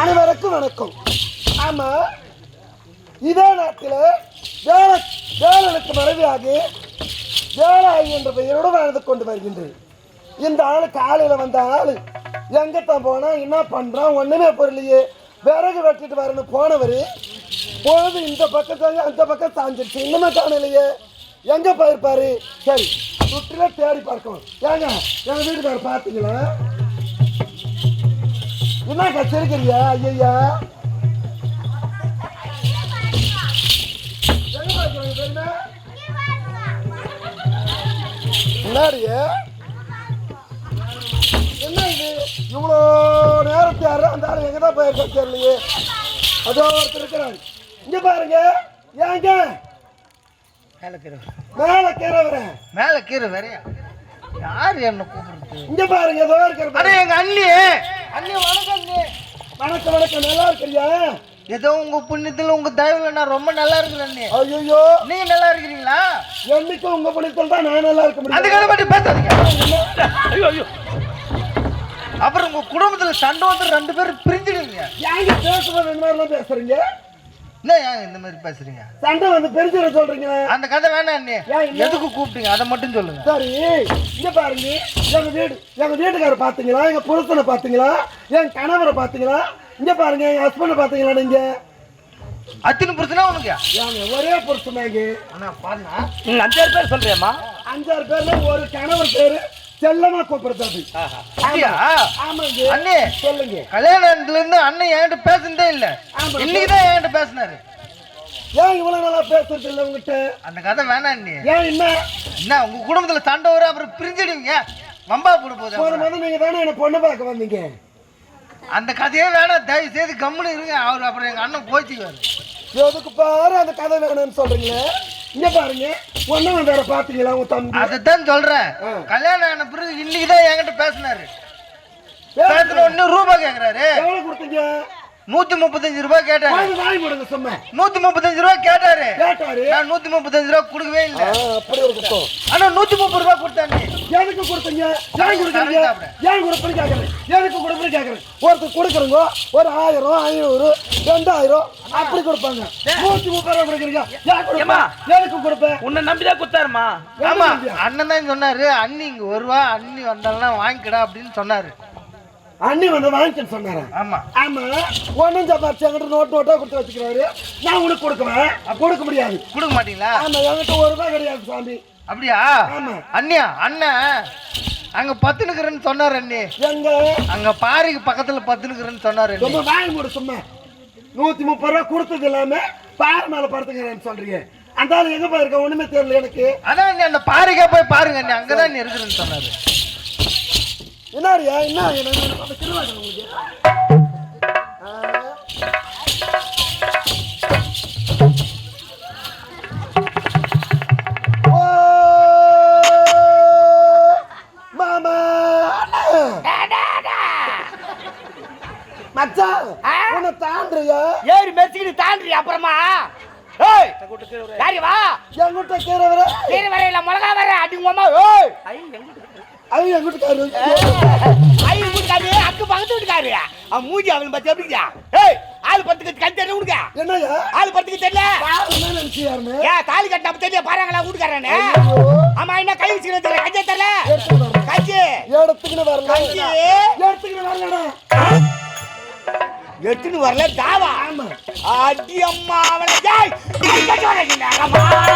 அனைவருக்கும் வணக்கம். ஆமா இதே நாட்டில் வேல வேலனுக்கு மனைவியாகி வேலாயி என்ற பெயரோடு வாழ்ந்து கொண்டு வருகின்றேன். இந்த ஆள் காலையில் வந்த எங்கே எங்கத்தான் போனால் என்ன பண்ணுறான் ஒன்றுமே பொருளையே விறகு வெட்டிட்டு வரணும் போனவர் பொழுது இந்த பக்கம் சாஞ்சு அந்த பக்கம் சாஞ்சிருச்சு. இன்னுமே காணலையே. எங்கே போயிருப்பாரு? சரி சுற்றில தேடி பார்க்கணும். ஏங்க எங்கள் வீட்டுக்காரர் பார்த்தீங்களா? என்ன கச்சிருக்கிறியா ஐயா முன்னாடியே என்ன இது? இவ்வளோ நேரத்தை யாரும் அந்த ஆள் எங்கே தான் போயிருக்க தெரியலையே. அதோ ஒருத்தர் இருக்கிறாங்க இங்க பாருங்க. ஏங்க? மேல கீரை மேல கீரை வரேன் மேல கீரை வேறையா யார் என்ன கூப்பிடுறது? இங்க பாருங்க ஏதோ இருக்கிற அட எங்க அண்ணி. அண்ணி வணக்கம் அண்ணி. வணக்கம் வணக்கம். நல்லா இருக்கிறியா? ஏதோ உங்க புண்ணியத்துல உங்க தயவுல நான் ரொம்ப நல்லா இருக்கிறேன் அண்ணி. ஐயோ நீங்க நல்லா இருக்கிறீங்களா? என்னைக்கும் உங்க பணித்தல் தான் நான் நல்லா இருக்க முடியும். அதுக்காக மட்டும் பேசாதீங்க. ஐயோ அப்புறம் உங்க குடும்பத்துல சண்டை வந்து ரெண்டு பேரும் பிரிஞ்சிடுவீங்க. ஏங்க பேசும்போது இந்த மாதிரிலாம் பேசுறீங்க? என்ன ஏன் இந்த மாதிரி பேசுறீங்க? சண்டை வந்து பெருசிட சொல்றீங்க. அந்த கதை வேணாம் அண்ணி? எதுக்கு கூப்பிட்டீங்க? அதை மட்டும் சொல்லுங்க. சரி இங்க பாருங்க. எங்க வீடு எங்க வீட்டுக்காரர் பாத்தீங்களா? எங்க புருஷனை பாத்தீங்களா? என் கணவரை பாத்தீங்களா? இங்க பாருங்க எங்க ஹஸ்பண்டை பாத்தீங்களா நீங்க அத்தினு புரிச்சுனா உனக்கு? ஏங்க ஒரே புருஷன் தாங்க அண்ணா பாருண்ணா. நீங்க அஞ்சாறு பேர் சொல்றியாம்மா? அஞ்சாறு பேர்ல ஒரு கணவர் பேரு செல்லமா கூப்பிடுறது அண்ணே சொல்லுங்க. கல்யாணத்துல இருந்து அண்ணன் என்கிட்ட பேசுனதே இல்ல. ஆமா. இன்னைக்கு தான் என்கிட்ட பேசினாரு. ஏன் இவ்வளவு நல்லா பேசுறது இல்ல உங்ககிட்ட? அந்த கதை வேணாம் அண்ணி. ஏன் என்ன? என்ன உங்க குடும்பத்துல சண்டை வரும் அப்புறம் பிரிஞ்சிடுவீங்க? வம்பா போட போன அப்புறம். மாதம் நீங்க தானே என்ன பொண்ணு பார்க்க வந்தீங்க? அந்த கதையே வேணாம் தயவு செய்து கம்முன்னு இருங்க. அவர் அப்புறம் எங்க அண்ணன் கோச்சிக்குவாரு எதுக்கு பாரு அந்த கதை வேணும்னு சொல்றீங்களே. இங்க பாருங்க. ஒன்னும் வேற பாத்தீங்களா உங்க தம்பி? அதைத்தான் சொல்றேன். கல்யாணம் ஆன பிறகு இன்னைக்கு தான் என்கிட்ட பேசினாரு. பேசுன உடனே ரூபாய் கேக்குறாரு. எவ்வளவு கொடுத்தீங்க? நூத்தி முப்பத்தஞ்சு ரூபாய் கேட்டாரு. நூத்தி முப்பத்தஞ்சு ரூபாய் கேட்டாரு. கேட்டாரு. நான் நூத்தி முப்பத்தஞ்சு ரூபாய் கொடுக்கவே இல்லை. ஆனா நூத்தி முப்பது ரூபாய் கொடுத்தாங்க எதுக்கு கொடுத்தீங்க ஏன் கொடுக்குறீங்க. ஏன் கொடுப்பேன்னு கேட்கறேன் எதுக்கு கொடுப்பேன்னு கேட்கறேன் ஒருத்தர் கொடுக்குறவங்க ஒரு ஆயிரம் ஐநூறு ரெண்டாயிரம் அப்படி கொடுப்பாங்க. நூத்தி முப்பது ரூபா கொடுக்குறீங்க. ஏன் கொடுப்பேன் ஏம்மா? எதுக்கு கொடுப்பேன் உன்னை நம்பிதான் குத்தாருமா? ஆமா. எதுக்கு நம்பியா? அண்ணன் தான் சொன்னாரு அண்ணி இங்க வருவா அண்ணி வந்தாலும் வாங்கிக்கடா அப்படின்னு சொன்னாரு. அண்ணி வந்து வாங்கிக்கன்னு சொன்னாரா? ஆமா. ஆமா. ஒன்னும் சம்பாரிச்சு என்கிட்ட நோட் நோட்டா கொடுத்து வச்சுக்கிறாரு. நான் உனக்கு கொடுக்குவேன் கொடுக்க முடியாது. கொடுக்க மாட்டீங்களா? ஆமா என்கிட்ட ஒரு ரூபாய் கிடையாது சாமி. அப்படியா? ஆமா. அண்ணியா? அண்ணன் அங்க பத்துனுக்குறேன்னு சொன்னாரு அண்ணி. எங்க? அங்க பாரிக்கு பக்கத்துல பத்துனுக்குறேன்னு சொன்னாரு ரொம்ப வாங்கி மூடு சும்மா. நூத்தி முப்பது ரூபா கொடுத்தது இல்லாம பார் மேல படுத்துக்கிறேன்னு சொல்றீங்க. அந்த எங்க போயிருக்க ஒண்ணுமே தெரியல எனக்கு. அதான் அந்த பாரிக்கா போய் பாருங்க அண்ணி. அங்கதான் நீ இருக்கிறேன்னு சொன்னாரு. என்னடியா? என்ன? திருவாங்க உங்களுக்கு. மச்சான் உன்னை தாண்டுறியா? ஏறி மெச்சிக்கிட்டு தாண்டி அப்புறமா? ஏய்! யாரி வா என்கிட்ட கீரை வர வரையில மிளகா வர அடிங்க அம்மா. ஏய்! அது என்கிட்ட காரு ஐ வீட்டுக்காரு அக்கு பக்கத்து வீட்டுக்காரு. அவன் மூஞ்சி அவன் பத்தி எப்படியா ஏய் ஆள் பத்துக்கு கண் தெரியல உனக்கு? என்னய்யா? ஆள் பத்துக்கு தெரியல? ஏன் தாலி கட்ட அப்ப தெரியல பாருங்களா வீட்டுக்காரனே ஆமா என்ன கை வச்சுக்கிறேன் தெரியல கஞ்சே தெரியல. கஞ்சி. எடுத்துக்கிட்டு வரல கஞ்சி. எடுத்துக்கிட்டு வரலடா எட்டுன்னு வரல தாவா. ஆமா. அடி அம்மா அவளை. ஜாய் கட்டி வரீங்க